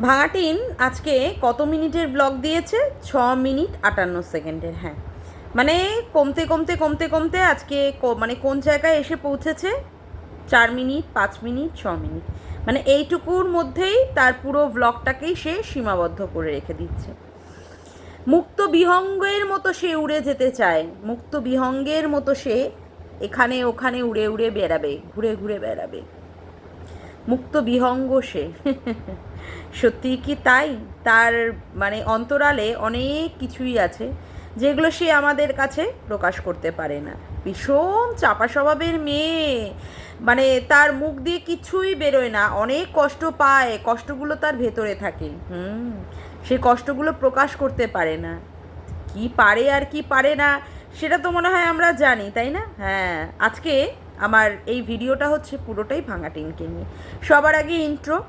ভাঙাটিন আজকে কত মিনিটের ব্লগ দিয়েছে? ছ মিনিট আটান্ন সেকেন্ডের হ্যাঁ। মানে কমতে কমতে কমতে কমতে আজকে মানে কোন জায়গায় এসে পৌঁছেছে? চার মিনিট, পাঁচ মিনিট, ছ মিনিট। মানে এইটুকুর মধ্যেই তার পুরো ব্লগটাকেই সে সীমাবদ্ধ করে রেখে দিচ্ছে। মুক্ত বিহঙ্গের মতো সে উড়ে যেতে চায়। মুক্ত বিহঙ্গের মতো সে এখানে ওখানে উড়ে উড়ে বেড়াবে, ঘুরে ঘুরে বেড়াবে। মুক্ত বিহঙ্গ সে। সত্যি কি তাই? তার মানে অন্তরালে অনেক কিছুই আছে, যেগুলো সে আমাদের কাছে প্রকাশ করতে পারে না। ভীষণ চাপা স্বভাবের মেয়ে। মানে তার মুখ দিয়ে কিছুই বেরোয় না। অনেক কষ্ট পায়। কষ্টগুলো তার ভেতরে থাকে। হুম, সে কষ্টগুলো প্রকাশ করতে পারে না। কি পারে আর কি পারে না, সেটা তো মনে হয় আমরা জানি, তাই না? হ্যাঁ আজকে আমার এই ভিডিওটা হচ্ছে পুরোটাই ভাঙা টিনকে নিয়ে। সবার আগে ইন্ট্রো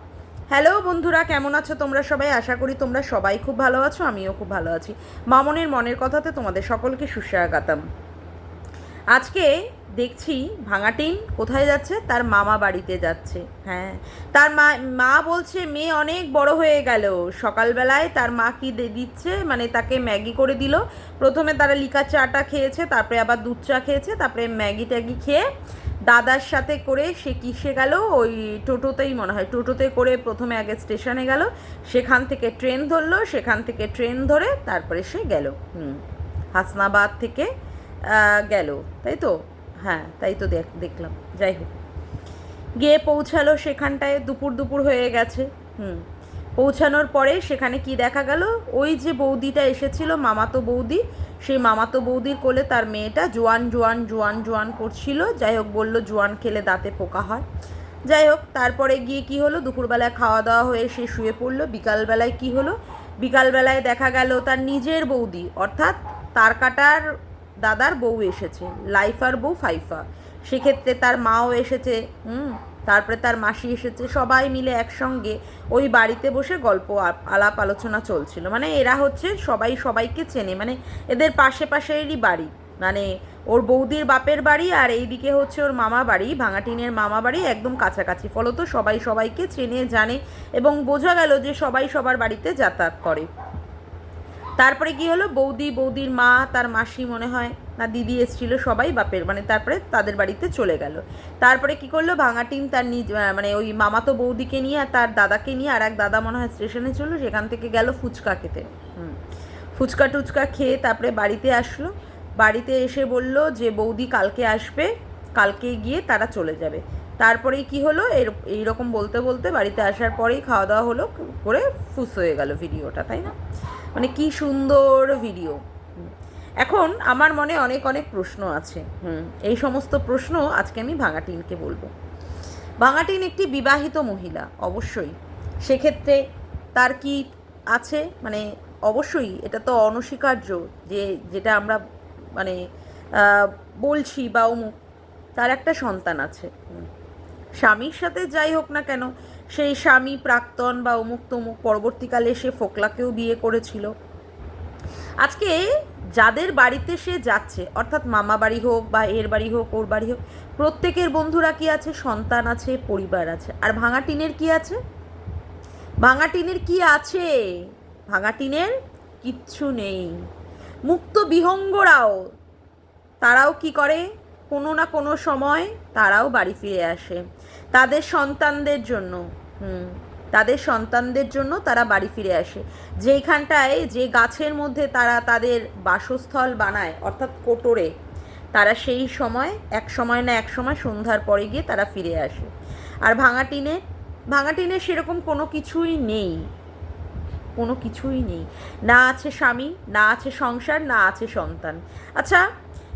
হ্যালো বন্ধুরা, কেমন আছো তোমরা সবাই? আশা করি তোমরা সবাই খুব ভালো আছো, আমিও খুব ভালো আছি। মামনের মনের কথাতে তোমাদের সকলকে সুস্বাগতম। আজকে দেখছি ভাঙাটিন কোথায় যাচ্ছে? তার মামা বাড়িতে যাচ্ছে হ্যাঁ। তার মা মা বলছে, মেয়ে অনেক বড় হয়ে গেল। সকালবেলায় তার মা কি দিচ্ছে? মানে তাকে ম্যাগি করে দিল। প্রথমে তারা লিকার চাটা খেয়েছে, তারপরে আবার দুধ চা খেয়েছে, তারপরে ম্যাগি ট্যাগি খেয়ে দাদার সাথে করে সে কিসে গেল? ওই টোটোতেই মনে হয়, টোটোতে করে প্রথমে আগে স্টেশনে গেল, সেখান থেকে ট্রেন ধরলো, সেখান থেকে ট্রেন ধরে তারপরে সে গেল। হুম, হাসনাবাদ থেকে গেল, তাই তো? হ্যাঁ তাই তো দেখ, দেখলাম, যাই হোক। গিয়ে পৌঁছালো সেখানটায়, দুপুর দুপুর হয়ে গেছে। হুম পৌঁছানোর পরে সেখানে কি দেখা গেল? ওই যে বৌদিটা এসেছিল, মামাতো বৌদি। সেই মামাতো বৌদির কোলে তার মেয়েটা জোয়ান জোয়ান জোয়ান জোয়ান করছিল। যাই হোক, বলল, জোয়ান খেলে দাঁতে পোকা হয়। যাই হোক, তারপরে গিয়ে কি হলো? দুপুরবেলায় খাওয়া দাওয়া হয়ে সে শুয়ে পড়ল। বিকালবেলায় কি হলো? বিকালবেলায় দেখা গেল তার নিজের বৌদি, অর্থাৎ তার কাটার দাদার বউ এসেছে, লাইফার বউ ফাইফা। সেক্ষেত্রে তার মাও এসেছে, হুম? তারপরে তার মাসি এসেছে, সবাই মিলে একসঙ্গে ওই বাড়িতে বসে গল্প আলাপ আলোচনা চলছিল। মানে এরা হচ্ছে সবাই সবাইকে চেনে মানে এদের পাশে পাশেরই বাড়ি। মানে ওর বৌদির বাপের বাড়ি আর এইদিকে হচ্ছে ওর মামা বাড়ি, ভাঙাটিনের মামা বাড়ি একদম কাছাকাছি। ফলত সবাই সবাইকে চেনে, জানে এবং বোঝা গেল যে সবাই সবার বাড়িতে যাতায়াত করে। তারপরে কি হলো? বৌদি, বৌদির মা, তার মাসি মনে হয় না দিদি এসেছিল, সবাই বাপের মানে তারপরে তাদের বাড়িতে চলে গেল। তারপরে কি করল? ভাঙা টিম তার নিজ মানে ওই মামাতো বৌদিকে নিয়ে আর তার দাদাকে নিয়ে আর এক দাদা মনে হয় স্টেশনে চলল, সেখান থেকে গেল ফুচকা খেতে। ফুচকা টুচকা খেয়ে তারপরে বাড়িতে আসলো। বাড়িতে এসে বলল যে, বৌদি কালকে আসবে, কালকে গিয়ে তারা চলে যাবে। তারপরেই কি হলো? এর, এইরকম বলতে বলতে বাড়িতে আসার পরেই খাওয়া দাওয়া হলো, করে ফুস হয়ে গেল ভিডিওটা, তাই না? মানে কি সুন্দর ভিডিও। এখন আমার মনে অনেক অনেক প্রশ্ন আছে। হুম, এই সমস্ত প্রশ্ন আজকে আমি ভাঙাটিনকে বলব। ভাঙাটিন একটি বিবাহিত মহিলা, অবশ্যই। সেক্ষেত্রে তার কি আছে? মানে অবশ্যই এটা তো অনস্বীকার্য যে, যেটা আমরা মানে বলছি বা অমুক, তার একটা সন্তান আছে। স্বামীর সাথে যাই হোক না কেন সেই স্বামী প্রাক্তন বা অমুক তমুক পরবর্তীকালে সে ফোকলাকেও বিয়ে করেছিল। আজকে যাদের বাড়িতে সে যাচ্ছে, অর্থাৎ মামা বাড়ি হোক বা এর বাড়ি হোক, ওর বাড়ি হোক, প্রত্যেকের বন্ধুরা কি আছে? সন্তান আছে, পরিবার আছে। আর ভাঙা টিনের কি আছে? ভাঙা টিনের কি আছে? ভাঙা টিনের কিচ্ছু নেই। মুক্ত বিহঙ্গরাও, তারাও কি করে? কোনো না কোনো সময় তারাও বাড়ি ফিরে আসে। তাদের সন্তানদের জন্য। হুম। তাদের সন্তানদের জন্য তারা বাড়ি ফিরে আসে। যেইখানটায় যে গাছের মধ্যে তারা তাদের বাসস্থল বানায়, অর্থাৎ কোটরে, তারা সেই সময়, এক সময় না এক সময় সন্ধ্যার পরে গিয়ে তারা ফিরে আসে। আর ভাঙাটিনে ভাঙাটিনে সেরকম কোনো কিছুই নেই। কোনো কিছুই নেই। না আছে স্বামী, না আছে সংসার, না আছে সন্তান। আচ্ছা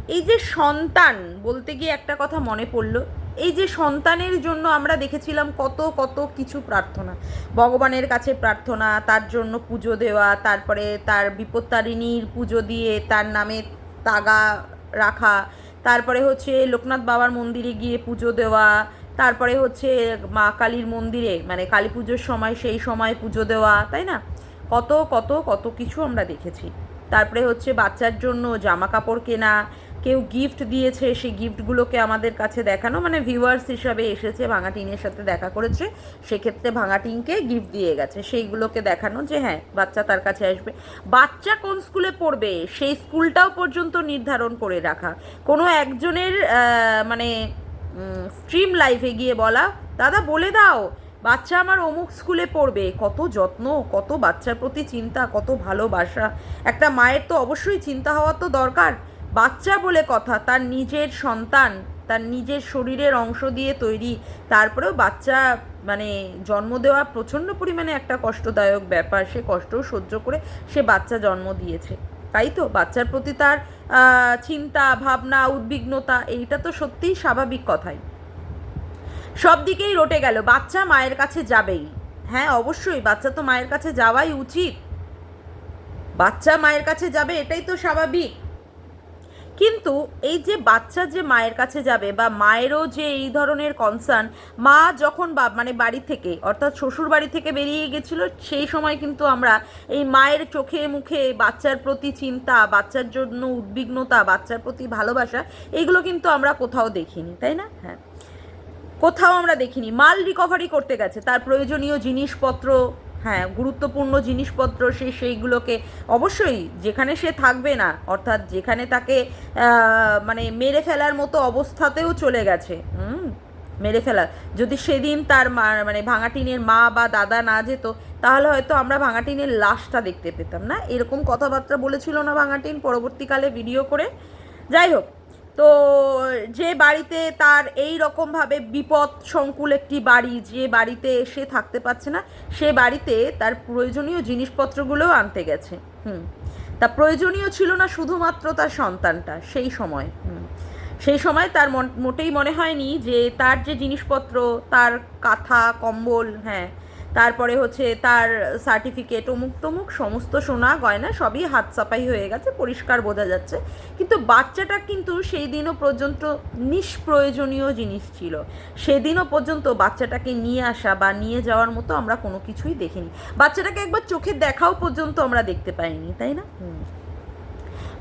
এই যে সন্তান বলতে গিয়ে একটা কথা মনে পড়ল। এই যে সন্তানের জন্য আমরা দেখেছিলাম কত কত কিছু প্রার্থনা। ভগবানের কাছে প্রার্থনা, তার জন্য পুজো দেওয়া, তারপরে তার বিপত্তারিণীর পুজো দিয়ে তার নামে তাগা রাখা, তারপরে হচ্ছে লোকনাথ বাবার মন্দিরে গিয়ে পুজো দেওয়া, তারপরে হচ্ছে মা কালীর মন্দিরে মানে কালী পুজোর সময় সেই সময় পুজো দেওয়া, তাই না? কত কত কত কিছু আমরা দেখেছি। তারপরে হচ্ছে বাচ্চার জন্য জামা কাপড় কেনা কেউ গিফট দিয়েছে, সেই গিফটগুলোকে আমাদের কাছে দেখানো মানে ভিউয়ার্স হিসাবে এসেছে, ভাঙা টিনের সাথে দেখা করেছে, সেক্ষেত্রে ভাঙা টিনকে গিফট দিয়ে গেছে। সেইগুলোকে দেখানো যে হ্যাঁ বাচ্চা তার কাছে আসবে। বাচ্চা কোন স্কুলে পড়বে, সেই স্কুলটাও পর্যন্ত নির্ধারণ করে রাখা। কোনো একজনের মানে স্ট্রিম লাইফে গিয়ে বলা, দাদা, বলে দাও, বাচ্চা আমার অমুক স্কুলে পড়বে। কত যত্ন, কত বাচ্চার প্রতি চিন্তা, কত ভালোবাসা। একটা মায়ের তো অবশ্যই চিন্তা হওয়া তো দরকার। বাচ্চা বলে কথা, তার নিজের সন্তান, তার নিজের শরীরের অংশ দিয়ে তৈরি, তারপরেও বাচ্চা মানে জন্ম দেওয়া প্রচণ্ড পরিমাণে একটা কষ্টদায়ক ব্যাপার, সে কষ্টও সহ্য করে সে বাচ্চা জন্ম দিয়েছে। তাই তো? বাচ্চার প্রতি তার চিন্তা, ভাবনা, উদ্বিগ্নতা, এইটা তো সত্যিই স্বাভাবিক কথাই। সব দিকেই রটে গেল, বাচ্চা মায়ের কাছে যাবেই। হ্যাঁ অবশ্যই, বাচ্চা তো মায়ের কাছে যাওয়াই উচিত। বাচ্চা মায়ের কাছে যাবে, এটাই তো স্বাভাবিক। কিন্তু এই যে বাচ্চা যে মায়ের কাছে যাবে বা মায়েরও যে এই ধরনের কনসার্ন মা যখন বা মানে বাড়ি থেকে, অর্থাৎ শ্বশুর বাড়ি থেকে বেরিয়ে গেছিল, সেই সময় কিন্তু আমরা এই মায়ের চোখে মুখে বাচ্চার প্রতি চিন্তা, বাচ্চার জন্য উদ্বিগ্নতা, বাচ্চার প্রতি ভালোবাসা, এগুলো কিন্তু আমরা কোথাও দেখিনি, তাই না? হ্যাঁ। কোথাও আমরা দেখিনি। মাল রিকভারি করতে গেছে। তার প্রয়োজনীয় জিনিসপত্র হ্যাঁ গুরুত্বপূর্ণ জিনিসপত্র সে সেইগুলোকে অবশ্যই যেখানে সে থাকবে না, অর্থাৎ যেখানে তাকে মানে মেরে ফেলার মতো অবস্থাতেও চলে গেছে, হুম, মেরে ফেলা। যদি সেদিন তার মা মানে ভাঙাটিনের মা বা দাদা না যেত, তাহলে হয়তো আমরা ভাঙাটিনের লাশটা দেখতে পেতাম, না? এরকম কথাবার্তা বলেছিল না ভাঙাটিন, পরবর্তীকালে ভিডিও করে। যাই হোক তো যে বাড়িতে তার এই রকমভাবে বিপদ সংকুল একটি বাড়ি, যে বাড়িতে সে থাকতে পারছে না, সে বাড়িতে তার প্রয়োজনীয় জিনিসপত্রগুলোও আনতে গেছে। হুম। তা প্রয়োজনীয় ছিল না শুধুমাত্র তার সন্তানটা, সেই সময়। সেই সময় তার মোটেই মনে হয়নি যে তার যে জিনিসপত্র, তার কাঁথা, কম্বল হ্যাঁ তারপরে হচ্ছে তার সার্টিফিকেট অমুক তমুক, সমস্ত সোনা, গয়না সবই হাত সাফাই হয়ে গেছে, পরিষ্কার বোঝা যাচ্ছে। কিন্তু বাচ্চাটা কিন্তু সেই দিনও পর্যন্ত নিষ্প্রয়োজনীয় জিনিস ছিল। সেদিনও পর্যন্ত বাচ্চাটাকে নিয়ে আসা বা নিয়ে যাওয়ার মতো আমরা কোনো কিছুই দেখিনি। বাচ্চাটাকে একবার চোখে দেখাও পর্যন্ত আমরা দেখতে পাইনি, তাই না?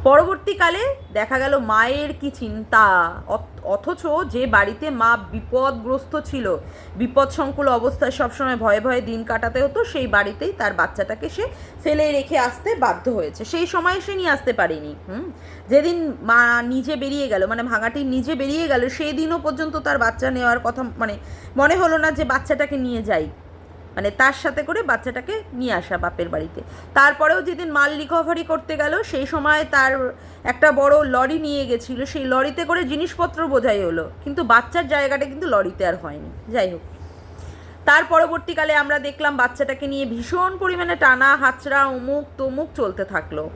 পরবর্তীকালে দেখা গেল মায়ের কি চিন্তা? অথ- অথচ যে বাড়িতে মা বিপদগ্রস্ত ছিল বিপদ সংকুল অবস্থায় সবসময় ভয়ে ভয়ে দিন কাটাতে হতো, সেই বাড়িতেই তার বাচ্চাটাকে সে ফেলে রেখে আসতে বাধ্য হয়েছে। সেই সময় সে নিয়ে আসতে পারেনি, হুম? যেদিন মা নিজে বেরিয়ে গেল মানে ভাঙাটি নিজে বেরিয়ে গেল, সেই দিনও পর্যন্ত তার বাচ্চা নেওয়ার কথা মানে মনে হলো না যে বাচ্চাটাকে নিয়ে যাই। মানে তার সাথে করে বাচ্চাটাকে নিয়ে আসা বাপের বাড়িতে। তারপরেও যেদিন মাল রিকভারি করতে গেল, সেই সময় তার একটা বড় লরি নিয়ে গেছিল। সেই লরিতে করে জিনিসপত্র বোঝাই হলো। কিন্তু বাচ্চার জায়গাটা কিন্তু লরিতে আর হয়নি। যাই হোক। তার পরবর্তীকালে আমরা দেখলাম বাচ্চাটাকে নিয়ে ভীষণ পরিমাণে টানা হাতড়া অমুক তমুক চলতে থাকল।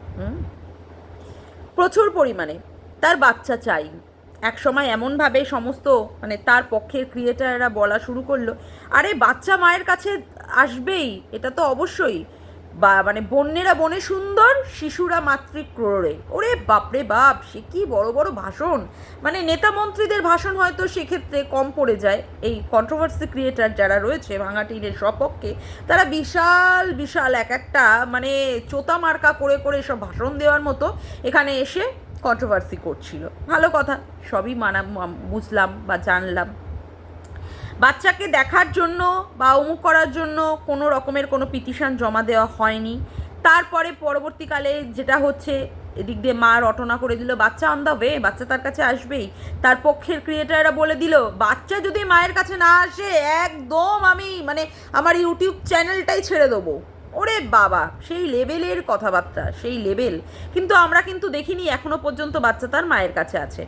প্রচুর পরিমাণে। তার বাচ্চা চাই। এক সময় এমনভাবে সমস্ত মানে তার পক্ষের ক্রিয়েটাররা বলা শুরু করল, আরে, বাচ্চা মায়ের কাছে আসবেই, এটা তো অবশ্যই। বা মানে বন্যেরা বনে সুন্দর, শিশুরা মাতৃক ক্রোড়ে ওরে বাপরে বাপ, সে কি বড় বড় ভাষণ! মানে নেতা মন্ত্রীদের ভাষণ হয়তো সেক্ষেত্রে কম পড়ে যায়। এই কন্ট্রোভার্সি ক্রিয়েটার যারা রয়েছে ভাঙাটিনের সপক্ষে, তারা বিশাল বিশাল এক একটা মানে চোতা মার্কা করে করে সব ভাষণ দেওয়ার মতো এখানে এসে কন্ট্রোভার্সি করছিল। ভালো কথা, সবই মানা বুঝলাম বা জানলাম। বাচ্চাকে দেখার জন্য বা অমুক করার জন্য কোনো রকমের কোনো পিটিশন জমা দেওয়া হয়নি। তারপরে পরবর্তীকালে যেটা হচ্ছে, এদিক দিয়ে মা রটনা করে দিল, বাচ্চা অন দ্য ওয়ে বাচ্চা তার কাছে আসবেই। তার পক্ষের ক্রিয়েটাররা বলে দিল, বাচ্চা যদি মায়ের কাছে না আসে, একদম আমি মানে আমার ইউটিউব চ্যানেলটাই ছেড়ে দেবো। ওরে বাবা, সেই লেভেলের কথাবার্তা, সেই লেভেল কিন্তু আমরা কিন্তু দেখিনি এখনও পর্যন্ত বাচ্চা তার মায়ের কাছে আছে।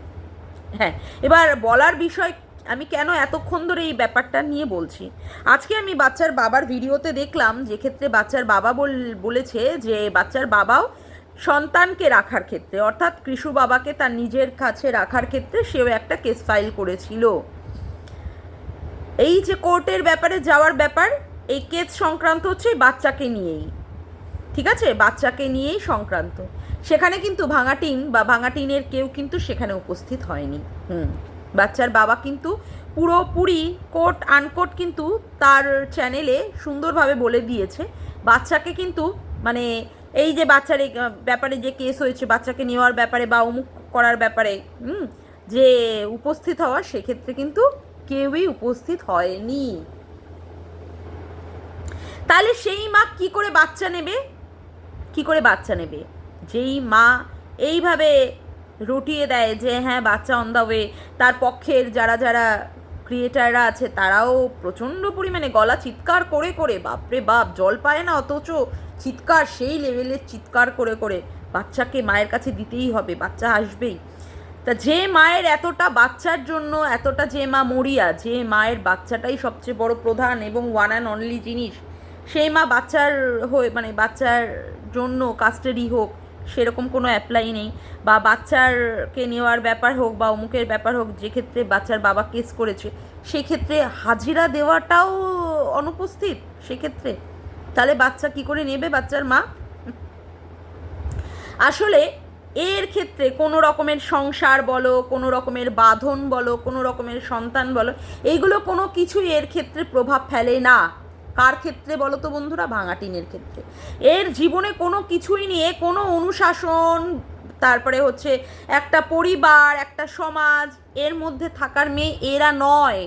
হ্যাঁ এবার বলার বিষয়, আমি কেন এতক্ষণ ধরে এই ব্যাপারটা নিয়ে বলছি? আজকে আমি বাচ্চার বাবার ভিডিওতে দেখলাম যে ক্ষেত্রে বাচ্চার বাবা বল, বলেছে যে বাচ্চার বাবাও সন্তানকে রাখার ক্ষেত্রে, অর্থাৎ কৃষু বাবাকে তার নিজের কাছে রাখার ক্ষেত্রে সেও একটা কেস ফাইল করেছিল। এই যে কোর্টের ব্যাপারে যাওয়ার ব্যাপার এই কেস সংক্রান্ত হচ্ছে বাচ্চাকে নিয়েই। ঠিক আছে? বাচ্চাকে নিয়েই সংক্রান্ত। সেখানে কিন্তু ভাঙাটিন বা ভাঙাটিনের কেউ কিন্তু সেখানে উপস্থিত হয়নি। হুম। বাচ্চার বাবা কিন্তু পুরোপুরি কোট, আনকোট কিন্তু তার চ্যানেলে সুন্দরভাবে বলে দিয়েছে। বাচ্চাকে কিন্তু মানে এই যে বাচ্চার ব্যাপারে যে কেস হয়েছে, বাচ্চাকে নেওয়ার ব্যাপারে বা অমুক করার ব্যাপারে, হুম, যে উপস্থিত হওয়া, সেক্ষেত্রে কিন্তু কেউই উপস্থিত হয়নি। তাহলে সেই মা কি করে বাচ্চা নেবে? কি করে বাচ্চা নেবে? যেই মা এইভাবে রটিয়ে দেয় যে হ্যাঁ বাচ্চা অন দ্য ওয়ে তার পক্ষের যারা যারা ক্রিয়েটাররা আছে, তারাও প্রচণ্ড পরিমাণে গলা চিৎকার করে করে। বাপরে বাপ, জল পায় না অথচ। চিৎকার, সেই লেভেলের চিৎকার করে করে। বাচ্চাকে মায়ের কাছে দিতেই হবে, বাচ্চা আসবেই। তা যে মায়ের এতটা বাচ্চার জন্য, এতটা যে মা মরিয়া, যে মায়ের বাচ্চাটাই সবচেয়ে বড় প্রধান এবং ওয়ান অ্যান্ড অনলি জিনিস সেই মা বাচ্চার হয়ে মানে বাচ্চার জন্য কাস্টাডি হোক, সেরকম কোনো অ্যাপ্লাই নেই। বা বাচ্চারকে নেওয়ার ব্যাপার হোক বা অমুকের ব্যাপার হোক, যে ক্ষেত্রে বাচ্চার বাবা কেস করেছে সেক্ষেত্রে হাজিরা দেওয়াটাও অনুপস্থিত সেক্ষেত্রে তাহলে বাচ্চা কি করে নেবে বাচ্চার মা? আসলে এর ক্ষেত্রে কোনো রকমের সংসার বলো, কোনো রকমের বাঁধন বলো, কোনো রকমের সন্তান বলো, এইগুলো কোনো কিছুই এর ক্ষেত্রে প্রভাব ফেলে না। কার ক্ষেত্রে বলো তো বন্ধুরা ভাঙাটিনের ক্ষেত্রে। এর জীবনে কোনো কিছুই নিয়ে কোনো অনুশাসন, তারপরে হচ্ছে একটা পরিবার, একটা সমাজ, এর মধ্যে থাকার মেয়ে এরা নয়।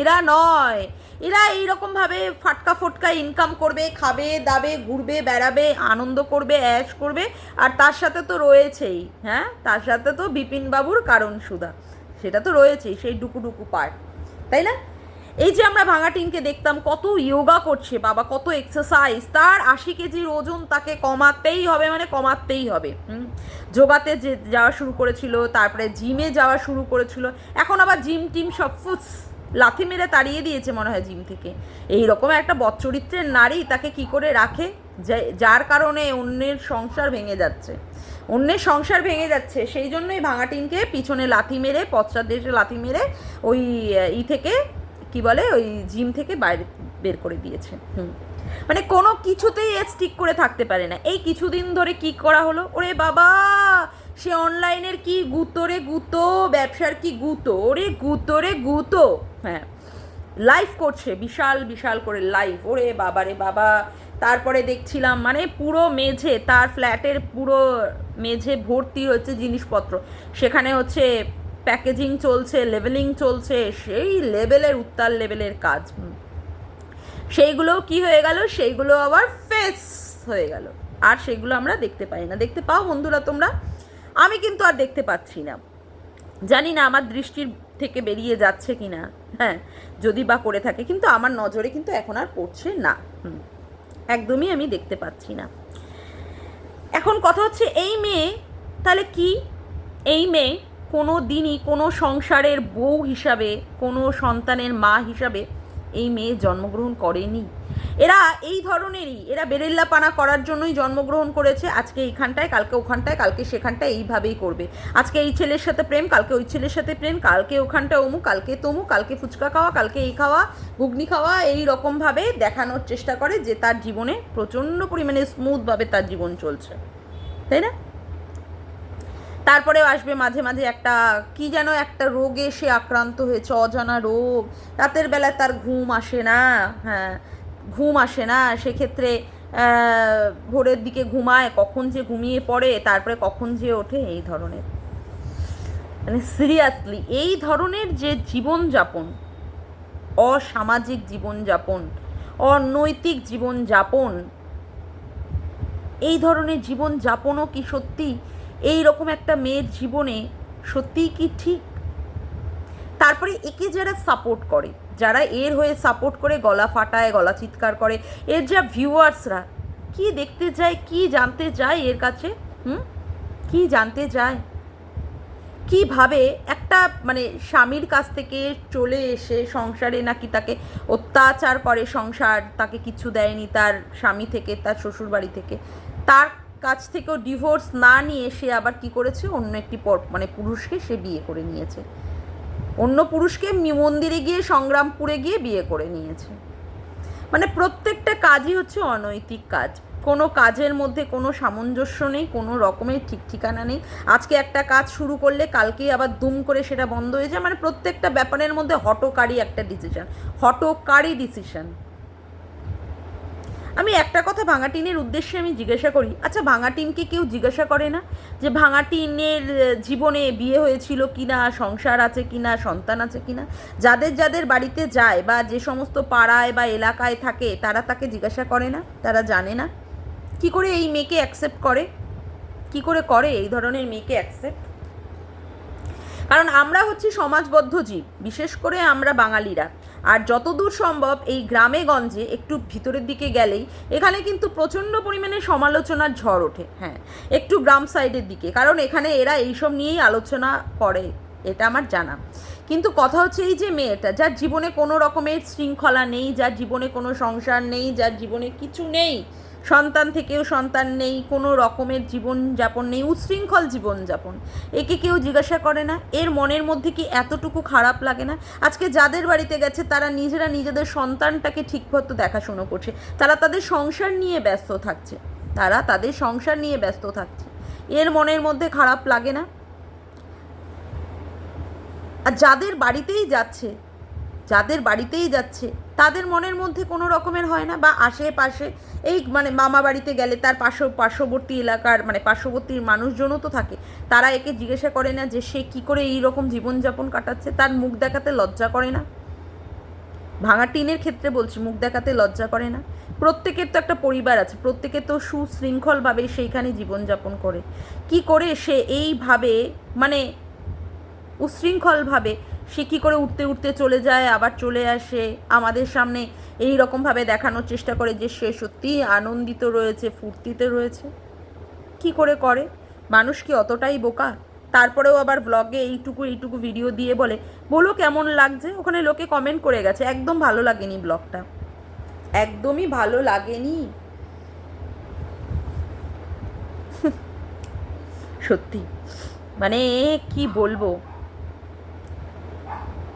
এরা নয়। এরা এইরকমভাবে ফাটকা ফটকা ইনকাম করবে, খাবে, দাবে, ঘুরবে, বেড়াবে, আনন্দ করবে অ্যাশ করবে, আর তার সাথে তো রয়েছেই হ্যাঁ? তার সাথে তো বিপিনবাবুর কারণ সুধা। সেটা তো রয়েছেই, সেই ডুকুডুকু পার্ট তাই না? এই যে আমরা ভাঙাটিনকে দেখতাম, কত যোগা করছে বাবা, কত এক্সারসাইজ তার আশি কেজির ওজন তাকে কমাতেই হবে মানে কমাতেই হবে। যোগাতে যে যাওয়া শুরু করেছিল, তারপরে জিমে যাওয়া শুরু করেছিল, এখন আবার জিম টিম সব ফুস, লাথি মেরে তাড়িয়ে দিয়েছে মনে হয় জিম থেকে। এই রকম একটা বচ্চরিত্রের নারী তাকে কি করে রাখে? যার কারণে অন্যের সংসার ভেঙে যাচ্ছে। অন্যের সংসার ভেঙে যাচ্ছে, সেই জন্যই ভাঙাটিনকে পিছনে লাথি মেরে, পশ্চাৎ দেশে লাথি মেরে ওই ই থেকে কি বলে, ওই জিম থেকে বাইরে, বের করে দিয়েছে, হুম। মানে কোনো কিছুতেই এ স্টিক করে থাকতে পারে না। এই কিছুদিন ধরে কি করা হলো? ওরে বাবা! সে অনলাইনের কি গুতোরে গুতো, ব্যবসার কি গুতো? ওরে গুতোরে গুতো! হ্যাঁ। লাইভ করছে, বিশাল বিশাল করে লাইভ ওরে বাবা রে বাবা! তারপরে দেখছিলাম মানে পুরো মেঝে, তার ফ্ল্যাটের পুরো মেঝে ভর্তি হচ্ছে জিনিসপত্র। সেখানে হচ্ছে প্যাকেজিং চলছে লেভেলিং চলছে, সেই লেভেলের উত্তাল লেভেলের কাজ। হুম। সেইগুলোও কি হয়ে গেল? সেইগুলো আবার ফেস হয়ে গেল। আর সেগুলো আমরা দেখতে পাই না। দেখতে পাও বন্ধুরা তোমরা? আমি কিন্তু আর দেখতে পাচ্ছি না। জানি না আমার দৃষ্টির থেকে বেরিয়ে যাচ্ছে কি না হ্যাঁ যদি বা করে থাকে। কিন্তু আমার নজরে কিন্তু এখন আর পড়ছে না। একদমই আমি দেখতে পাচ্ছি না। এখন কথা হচ্ছে, এই মেয়ে, তাহলে কি? এই মেয়ে কোনো দিনই কোনো সংসারের বউ হিসাবে, কোনো সন্তানের মা হিসাবে এই মেয়ে জন্মগ্রহণ করেনি। এরা এই ধরনেরই, এরা বেরেল্লা পানা করার জন্যই জন্মগ্রহণ করেছে। আজকে এইখানটায়, কালকে ওখানটায়, কালকে সেখানটায় এইভাবেই করবে। আজকে এই ছেলের সাথে প্রেম, কালকে ওই ছেলের সাথে প্রেম, কালকে ওখানটায় অমু, কালকে তমু, কালকে ফুচকা খাওয়া, কালকে এই খাওয়া, ঘুগনি খাওয়া, এই রকমভাবে দেখানোর চেষ্টা করে যে তার জীবনে প্রচণ্ড পরিমাণে স্মুথভাবে তার জীবন চলছে। তাই না? তারপরেও আসবে মাঝে মাঝে একটা, কি যেন একটা রোগে সে আক্রান্ত হয়েছে, অজানা রোগ। রাতের বেলায় তার ঘুম আসে না হ্যাঁ ঘুম আসে না। সেক্ষেত্রে ভোরের দিকে ঘুমায়, কখন যে ঘুমিয়ে পড়ে, তারপরে কখন যে ওঠে, এই ধরনের। মানে সিরিয়াসলি এই ধরনের যে জীবনযাপন, অসামাজিক জীবনযাপন, অনৈতিক জীবনযাপন, এই ধরনের জীবনযাপনও কি সত্যি? এই রকম একটা মেয়ের জীবনে সত্যিই কি ঠিক? তারপরে একে যারা সাপোর্ট করে, যারা এর হয়ে সাপোর্ট করে, গলা ফাটায়, গলা চিৎকার করে, এর যা ভিউয়ার্সরা কি দেখতে যায়, কি জানতে চায় এর কাছে? হুম? কি জানতে চায় কীভাবে একটা মানে স্বামীর কাছ থেকে চলে এসে সংসারে নাকি তাকে অত্যাচার করে, সংসার তাকে কিছু দেয়নি তার স্বামী থেকে, তার শ্বশুর বাড়ি থেকে, তার কাছ থেকেও ডিভোর্স না নিয়ে সে আবার কি করেছে? অন্য একটি পর- মানে পুরুষকে সে বিয়ে করে নিয়েছে। অন্য পুরুষকে মন্দিরে গিয়ে, সংগ্রামপুরে গিয়ে বিয়ে করে নিয়েছে। মানে প্রত্যেকটা কাজই হচ্ছে অনৈতিক কাজ। কোনো কাজের মধ্যে কোনো সামঞ্জস্য নেই, কোনো রকমের ঠিক ঠিকানা নেই। আজকে একটা কাজ শুরু করলে কালকেই আবার দুম করে সেটা বন্ধ হয়ে যায়। মানে প্রত্যেকটা ব্যাপারের মধ্যে হটকারী একটা ডিসিশন হটকারী ডিসিশন আমি একটা কথা ভাঙা টিনের উদ্দেশ্যে আমি জিজ্ঞাসা করি আচ্ছা ভাঙা টিনকে কেউ জিজ্ঞাসা করে না যে ভাঙা টিনের জীবনে বিয়ে হয়েছিল কি না সংসার আছে কি না সন্তান আছে কি না যাদের যাদের বাড়িতে যায় বা যে সমস্ত পাড়ায় বা এলাকায় থাকে, তারা তাকে জিজ্ঞাসা করে না, তারা জানে না। কি করে এই মেয়েকে অ্যাকসেপ্ট করে? কি করে করে এই ধরনের মেয়েকে অ্যাকসেপ্ট কারণ আমরা হচ্ছি সমাজবদ্ধ জীব, বিশেষ করে আমরা বাঙালিরা। আর যতদূর সম্ভব এই গ্রামে গঞ্জে একটু ভিতরের দিকে গেলেই এখানে কিন্তু প্রচণ্ড পরিমাণে সমালোচনার ঝড় ওঠে। হ্যাঁ একটু গ্রাম সাইডের দিকে, কারণ এখানে এরা এইসব নিয়েই আলোচনা করে, এটা আমার জানা। কিন্তু কথা হচ্ছে এই যে মেয়েটা, যার জীবনে কোনো রকমের শৃঙ্খলা নেই, যার জীবনে কোনো সংসার নেই, যার জীবনে কিছু নেই সন্তান থেকেও সন্তান নেই, কোনো রকমের জীবন যাপন নেই, উচ্ছৃঙ্খল জীবনযাপন। একে কেউ জিজ্ঞাসা করে না, এর মনের মধ্যে কি এতটুকু খারাপ লাগে না? আজকে যাদের বাড়িতে গেছে, তারা নিজেরা নিজেদের সন্তানটাকে ঠিকমতো দেখাশুনো করছে। তারা তাদের সংসার নিয়ে ব্যস্ত থাকছে। তারা তাদের সংসার নিয়ে ব্যস্ত থাকছে। এর মনের মধ্যে খারাপ লাগে না? আর যাদের বাড়িতেই যাচ্ছে যাদের বাড়িতেই যাচ্ছে, তাদের মনের মধ্যে কোনো রকমের হয় না বা আশেপাশে এই মানে মামা বাড়িতে গেলে তার পার্শ্ব, পার্শ্ববর্তী এলাকার মানে পার্শ্ববর্তী মানুষজনও তো থাকে, তারা একে জিজ্ঞাসা করে না যে সে কী করে এই রকম জীবনযাপন কাটাচ্ছে, তার মুখ দেখাতে লজ্জা করে না। ভাঙা টিনের ক্ষেত্রে বলছি, মুখ দেখাতে লজ্জা করে না। প্রত্যেকের তো একটা পরিবার আছে, প্রত্যেকে তো সুশৃঙ্খলভাবে সেইখানে জীবনযাপন করে। কি করে সে এইভাবে মানে উশৃঙ্খলভাবে সে কী করে উঠতে উঠতে চলে যায়, আবার চলে আসে। আমাদের সামনে এই রকমভাবে দেখানোর চেষ্টা করে যে সে সত্যিই আনন্দিত রয়েছে, ফুর্তিতে রয়েছে। কি করে করে? মানুষ কি অতটাই বোকা? তারপরেও আবার ব্লগে এইটুকু এইটুকু ভিডিও দিয়ে বলে, বলো কেমন লাগছে? ওখানে লোকে কমেন্ট করে গেছে, একদম ভালো লাগেনি ব্লগটা একদমই ভালো লাগেনি। সত্যি। মানে কি বলব?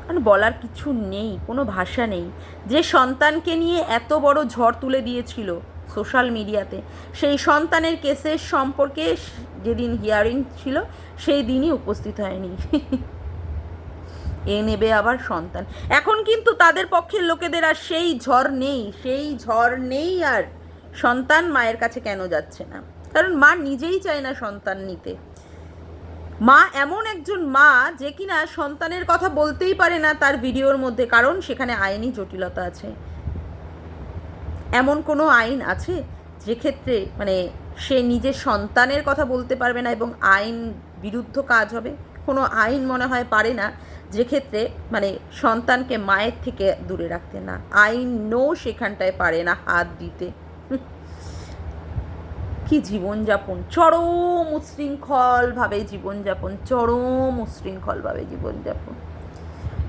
মানে বলার কিছু নেই, কোনো ভাষা নেই। যে সন্তানকে নিয়ে এত বড় ঝড় তুলে দিয়েছিল সোশ্যাল মিডিয়াতে, সেই সন্তানের কেসের সম্পর্কে যেদিন হিয়ারিং ছিল, সেই দিনই উপস্থিত হয়নি। এ নেবে আবার সন্তান। এখন কিন্তু তাদের পক্ষের লোকেদের আর সেই ঝড় নেই, সেই ঝড় নেই আর সন্তান মায়ের কাছে কেন যাচ্ছে না? কারণ মা নিজেই চায় না সন্তান নিতে। মা এমন একজন মা যে কিনা সন্তানের কথা বলতেই পারে না তার ভিডিওর মধ্যে, কারণ সেখানে আইনি জটিলতা আছে। এমন কোনো আইন আছে যে ক্ষেত্রে মানে সে নিজের সন্তানের কথা বলতে পারবে না এবং আইন বিরুদ্ধ কাজ হবে? কোনো আইন মনে হয় পারে না যে ক্ষেত্রে মানে সন্তানকে মায়ের থেকে দূরে রাখতে না। আইন নো সেখানটায় পারে না হাত দিতে। কি জীবনযাপন, চরম উচ্ছৃঙ্খলভাবে জীবনযাপন, চরম উচ্ছৃঙ্খলভাবে জীবনযাপন।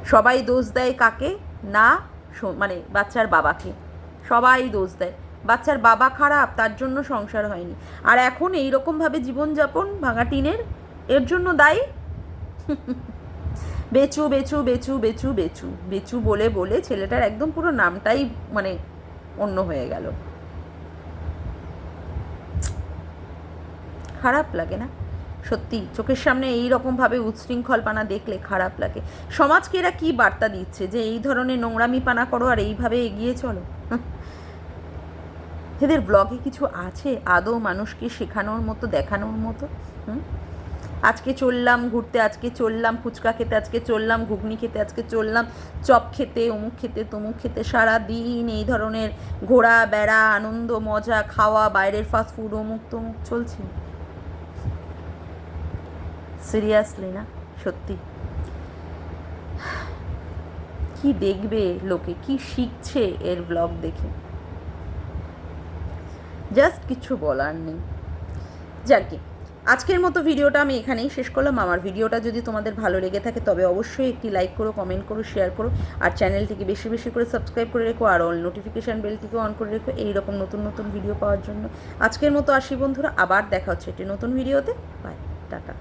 সবাই দোষ দেয় কাকে? না মানে বাচ্চার বাবাকে। সবাই দোষ দেয়। বাচ্চার বাবা খারাপ, তার জন্য সংসার হয়নি। আর এখন এই রকমভাবে জীবনযাপন ভাঙা টিনের? এর জন্য দায়ী? বেচু বেচু বেচু বেচু বেচু। বেচু বলে বলে ছেলেটার একদম পুরো নামটাই মানে অন্য হয়ে গেল। খারাপ লাগে না? সত্যি, চোখের সামনে এই রকমভাবে উচ্ছৃঙ্খলপানা দেখলে খারাপ লাগে। সমাজকে এরা কী বার্তা দিচ্ছে যে এই ধরনের নোংরামি পানা করো আর এইভাবে এগিয়ে চলো? এদের ব্লগে কিছু আছে? আদৌ মানুষকে শেখানোর মতো, দেখানোর মতো? আজকে চললাম ঘুরতে, আজকে চললাম ফুচকা খেতে, আজকে চললাম ঘুগনি খেতে, আজকে চললাম চপ খেতে, অমুক খেতে, তমুক খেতে সারা দিন এই ধরনের ঘোরা, বেড়া, আনন্দ, মজা, খাওয়া, বাইরের ফাস্ট ফুড অমুক তমুক চলছে। সিরিয়াসলি না সত্যি। কি দেখবে লোকে? কি শিখছে এর ব্লগ দেখে? জাস্ট কিছু বলার নেই। যাকে আজকের মতো ভিডিওটা আমি এখানেই শেষ করলাম। আমার ভিডিওটা যদি তোমাদের ভালো লেগে থাকে, তবে অবশ্যই একটি লাইক করো কমেন্ট করো শেয়ার করো, আর চ্যানেলটিকে বেশি বেশি করে সাবস্ক্রাইব করে রেখো, আর অল নোটিফিকেশান বেলটিকে অন করে রেখো, এইরকম নতুন নতুন ভিডিও পাওয়ার জন্য। আজকের মতো আসি বন্ধুরা, আবার দেখা হচ্ছে একটি নতুন ভিডিওতে বাই টাটা।